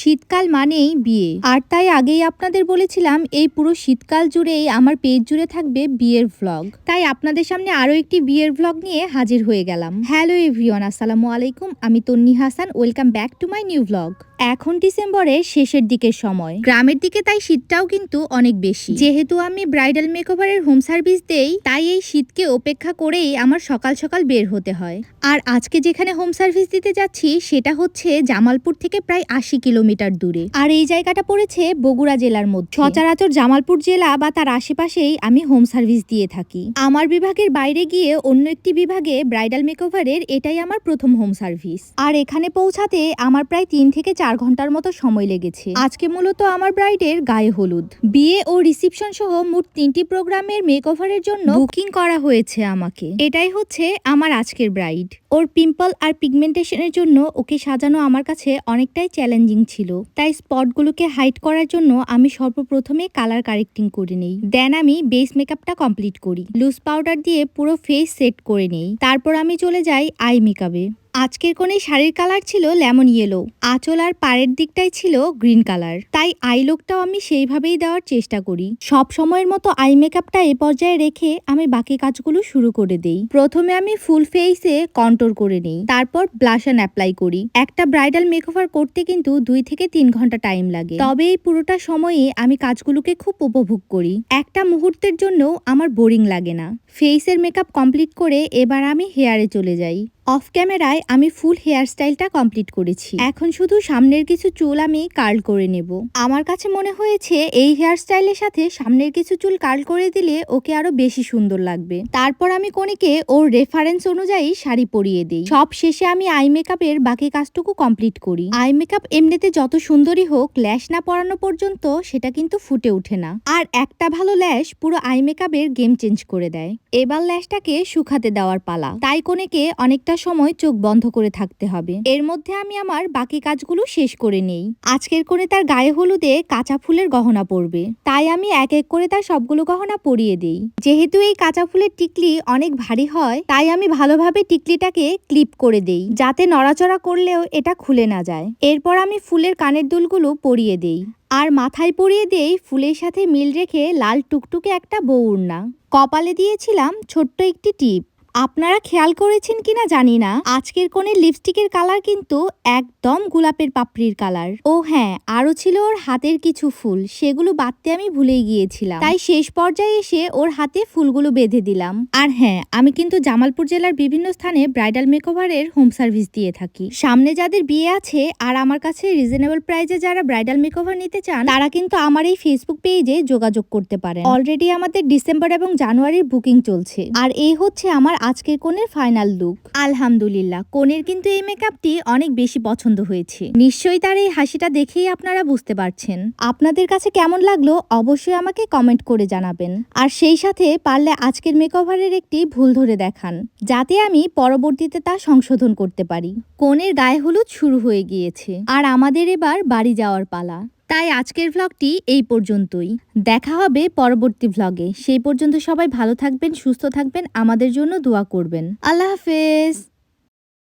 শীতকাল মানেই বিয়ে। আর তাই আগেই আপনাদের বলেছিলাম, এই পুরো শীতকাল জুড়েই আমার পেজ জুড়ে থাকবে বিয়ের ভ্লগ তাই আপনাদের সামনে আরও একটি বিয়ের ভ্লগ নিয়ে হাজির হয়ে গেলাম। হ্যালো এভরিওয়ান আসসালামু আলাইকুম। আমি Tonni Hasan welcome back to my new vlog এখন ডিসেম্বরের শেষের দিকের সময়। গ্রামের দিকে তাই শীতটাও কিন্তু অনেক বেশি। যেহেতু আমি ব্রাইডাল মেকওভারের হোম সার্ভিস দেই, তাই এই শীতকে উপেক্ষা করেই আমার সকাল সকাল বের হতে হয়। আর আজকে যেখানে হোম সার্ভিস দিতে যাচ্ছি, সেটা হচ্ছে জামালপুর থেকে প্রায় আশি কিলোমিটার। দূরে। আর এই জায়গাটা পড়েছে বগুড়া জেলার মধ্যে। সচরাচর জামালপুর জেলা বা তার আশেপাশেই আমি হোম সার্ভিস দিয়ে থাকি। আমার বিভাগের বাইরে গিয়ে অন্য একটি বিভাগে ব্রাইডাল মেকওভারের এটাই আমার প্রথম হোম সার্ভিস। আর এখানে পৌঁছাতে আমার প্রায় তিন থেকে চার ঘণ্টার মতো সময় লেগেছে। আজকে মূলত আমার ব্রাইডের গায়ে হলুদ। বিয়ে ও রিসিপশন সহ মোট তিনটি প্রোগ্রামের মেকওভারের জন্য বুকিং করা হয়েছে আমাকে। এটাই হচ্ছে আমার আজকের ব্রাইড। ওর পিম্পল আর পিগমেন্টেশনের জন্য ওকে সাজানো আমার কাছে অনেকটাই চ্যালেঞ্জিং ছিল। তাই স্পটগুলোকে হাইড করার জন্য আমি সর্বপ্রথমে কালার কারেক্টিং করে নেই। দেন আমি বেস মেকআপটা কমপ্লিট করি। লুজ পাউডার দিয়ে পুরো ফেস সেট করে নেই। তারপর আমি চলে যাই আই মেকআপে। আজকের কোণে শাড়ির কালার ছিল লেমন ইয়েলো। আঁচল আর পাড়ের দিকটাই ছিল গ্রিন কালার। তাই আই লুকটাও আমি সেইভাবেই দেওয়ার চেষ্টা করি। সব সময়ের মতো আই মেকআপটা এ পর্যায়ে রেখে আমি বাকি কাজগুলো শুরু করে দেই। প্রথমে আমি ফুল ফেসে কন্ট্রোল করে নেই। তারপর ব্লাশন অ্যাপ্লাই করি। একটা ব্রাইডাল মেকওভার করতে কিন্তু দুই থেকে তিন ঘণ্টা টাইম লাগে। তবে এই পুরোটা সময়ে আমি কাজগুলোকে খুব উপভোগ করি। একটা মুহূর্তের জন্য আমার বোরিং লাগে না। ফেসের মেকআপ কমপ্লিট করে এবার আমি হেয়ারে চলে যাই। অফ ক্যামেরায় আমি ফুল হেয়ার স্টাইলটা কমপ্লিট করেছি। এখন শুধু সামনের কিছু চুল আমি কার্ল করে নেব। আমার কাছে মনে হয়েছে এই হেয়ার স্টাইলের সাথে সামনের কিছু চুল কার্ল করে দিলে ওকে আরও বেশি সুন্দর লাগবে। তারপর আমি কনেকে ওর রেফারেন্স অনুযায়ী শাড়ি পরিয়ে দিই। সব শেষে আমি আই মেকআপের বাকি কাজটুকু কমপ্লিট করি। আই মেকআপ এমনিতে যত সুন্দরই হোক, ল্যাশ না পরানো পর্যন্ত সেটা কিন্তু ফুটে ওঠে না। আর একটা ভালো ল্যাশ পুরো আই মেকআপের গেম চেঞ্জ করে দেয়। এবার ল্যাশটাকে শুকাতে দেওয়ার পালা। তাই কনেকে অনেকটা সময় চোখ বন্ধ করে থাকতে হবে। এর মধ্যে আমি আমার বাকি কাজগুলো শেষ করে নেই। আজকের করে তার গায়ে হলুদে কাঁচা ফুলের গহনা পরবে। তাই আমি এক এক করে তার সবগুলো গহনা পরিয়ে দিই। যেহেতু এই কাঁচা ফুলের টিকলি অনেক ভারী হয়, তাই আমি ভালোভাবে টিকলিটাকে ক্লিপ করে দেই, যাতে নড়াচড়া করলেও এটা খুলে না যায়। এরপর আমি ফুলের কানের দুলগুলো পরিয়ে দেই। আর মাথায় পরিয়ে দেই ফুলের সাথে মিল রেখে লাল টুকটুকে একটা বউড়না। কপালে দিয়েছিলাম ছোট্ট একটি টিপ। আপনারা খেয়াল করেছেন কিনা জানি না। আজকের কোণে লিপস্টিকের কালার কিন্তু একদম গোলাপের পাপড়ির কালার ও হ্যাঁ আরও ছিল ওর হাতের কিছু ফুল, সেগুলো বাঁধতে আমি ভুলেই গিয়েছিলাম। তাই শেষ পর্যায়ে এসে ওর হাতে ফুলগুলো বেঁধে দিলাম। আর হ্যাঁ আমি কিন্তু জামালপুর জেলার বিভিন্ন স্থানে ব্রাইডাল মেকওভারের হোম সার্ভিস দিয়ে থাকি। সামনে যাদের বিয়ে আছে আর আমার কাছে রিজনেবল প্রাইজে যারা ব্রাইডাল মেকওভার নিতে চান, তারা কিন্তু আমার এই ফেসবুক পেজে যোগাযোগ করতে পারেন। অলরেডি আমাদের ডিসেম্বর এবং জানুয়ারির বুকিং চলছে। আর এই হচ্ছে আমার আজকের কোণের ফাইনাল লুক। আলহামদুলিল্লাহ, কোণের কিন্তু এই মেকআপটি অনেক বেশি পছন্দ হয়েছে। নিশ্চয়ই তার এই হাসিটা দেখেই আপনারা বুঝতে পারছেন। আপনাদের কাছে কেমন লাগল অবশ্যই আমাকে কমেন্ট করে জানাবেন। আর সেই সাথে পারলে আজকের মেকওভারের একটি ভুল ধরে দেখান, যাতে আমি পরবর্তীতে তা সংশোধন করতে পারি। কোণের গায়ে হলুদ শুরু হয়ে গিয়েছে। আর আমাদের এবার বাড়ি যাওয়ার পালা। তাই আজকের ভ্লগটি এই পর্যন্তই। দেখা হবে পরবর্তী ভ্লগে সেই পর্যন্ত সবাই ভালো থাকবেন, সুস্থ থাকবেন, আমাদের জন্য দোয়া করবেন। আল্লাহ হাফেজ।